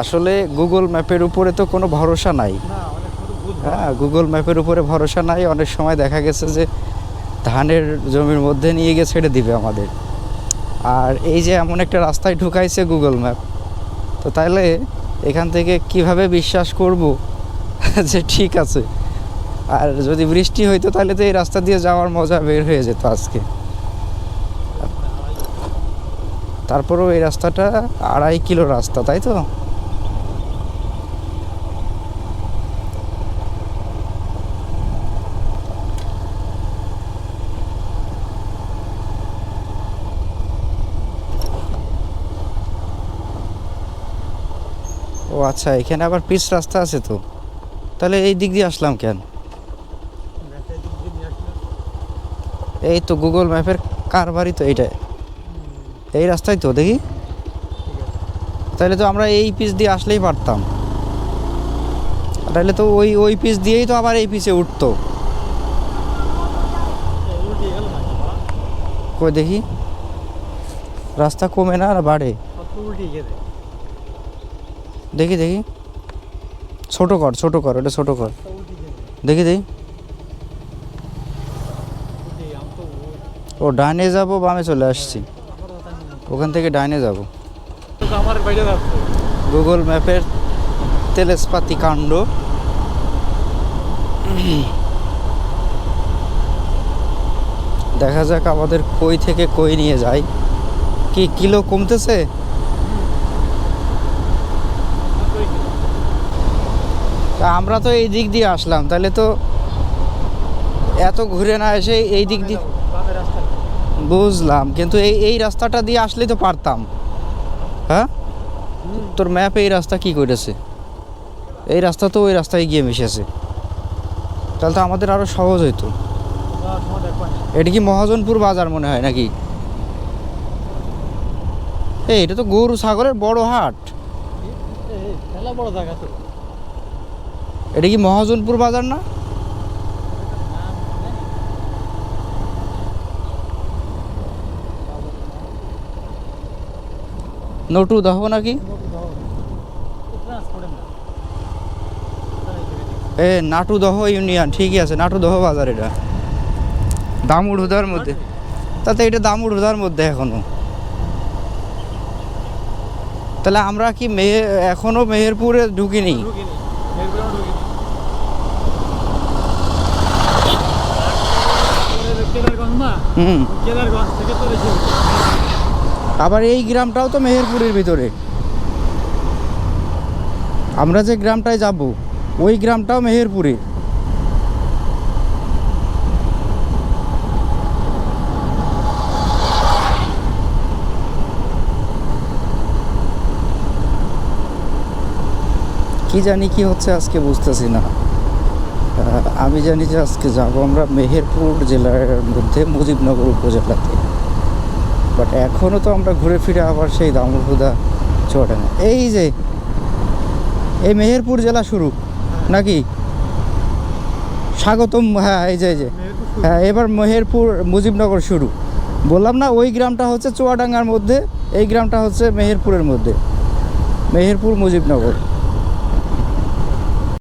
আসলে গুগল ম্যাপের উপরে তো কোনো ভরসা নাই। হ্যাঁ গুগল ম্যাপের উপরে ভরসা নাই। অনেক সময় দেখা গেছে যে ধানের জমির মধ্যে নিয়ে গিয়ে ছেড়ে দিবে আমাদের। আর এই যে এমন একটা রাস্তায় ঢুকাইছে গুগল ম্যাপ তো তাহলে এখান থেকে কীভাবে বিশ্বাস করব যে ঠিক আছে? আর যদি বৃষ্টি হইতো তাহলে তো এই রাস্তা দিয়ে যাওয়ার মজা বের হয়ে যেত আজকে। তারপরেও এই রাস্তাটা আড়াই কিলো রাস্তা তাই তো? ও আচ্ছা এখানে আবার পিচ রাস্তা আছে তো। তাহলে এই দিক দিয়ে আসলাম কেন? এই তো গুগল ম্যাপের কারবারই তো এইটা এই রাস্তায় তো দেখি। তাহলে তো আমরা এই পিচ দিয়ে আসলেই পারতাম। তাহলে তো ওই ওই পিচ দিয়েই তো আবার এই পিচে উঠতো। কই দেখি? রাস্তা কমে না আর বাড়ে? দেখি দেখি। ছোট কর ছোট কর ওটা ছোট কর। দেখি দেখি। ও, ডাইনে যাব, বামে চলে আসছি। ওখান থেকে ডাইনে যাব। গুগল ম্যাপের তেলেসপাতি কাণ্ড। দেখা যাক আমাদের কই থেকে কই নিয়ে যায় কি কিলো কমতেছে? তা আমরা তো এই দিক দিয়ে আসলাম তাহলে তো এত ঘুরে না এসে এই দিক দিয়ে বুঝলাম কিন্তু এই এই রাস্তাটা দিয়ে আসলেই তো পারতাম হ্যাঁ তোর ম্যাপে এই রাস্তা কি করেছে এই রাস্তা তো ওই রাস্তায় গিয়ে মিশেছে তাহলে তো আমাদের আরও সহজ হইতো এটা কি মহাজনপুর বাজার মনে হয় নাকি এই এটা তো গরু ছাগলের বড় হাট বড় জায়গা তো এটা কি মহাজনপুর বাজার না? নটু দহ নাকি? এ, নাটু দহ ইউনিয়ন, ঠিকই আছে, নাটু দহ বাজার এটা। দামুড় হুদার মধ্যে। তাতে এটা দামুড় হুদার মধ্যে এখনও। তাহলে আমরা কি মেহে এখনও মেহেরপুরে ঢুকিনি ঢুকিনি এরপরে ঢুকিনি কেদারগঞ্জ না হুম। আবার এই গ্রামটাও তো মেহেরপুরের ভিতরে। আমরা যে গ্রামটায় যাব ওই গ্রামটাও মেহেরপুরে। কি জানি কি হচ্ছে আজকে বুঝতেছি না। আমি জানি যে আজকে যাব আমরা মেহেরপুর জেলার মধ্যে মুজিবনগর উপজেলাতে। বাট এখনও তো আমরা ঘুরে ফিরে আবার সেই দামুরহুদা চড়ানো এই যে এই মেহেরপুর জেলা শুরু নাকি? স্বাগতম হ্যাঁ এই যে এই যে। হ্যাঁ এবার মেহেরপুর মুজিবনগর শুরু। বললাম না ওই গ্রামটা হচ্ছে চুয়াডাঙ্গার মধ্যে এই গ্রামটা হচ্ছে মেহেরপুরের মধ্যে। মেহেরপুর মুজিবনগর।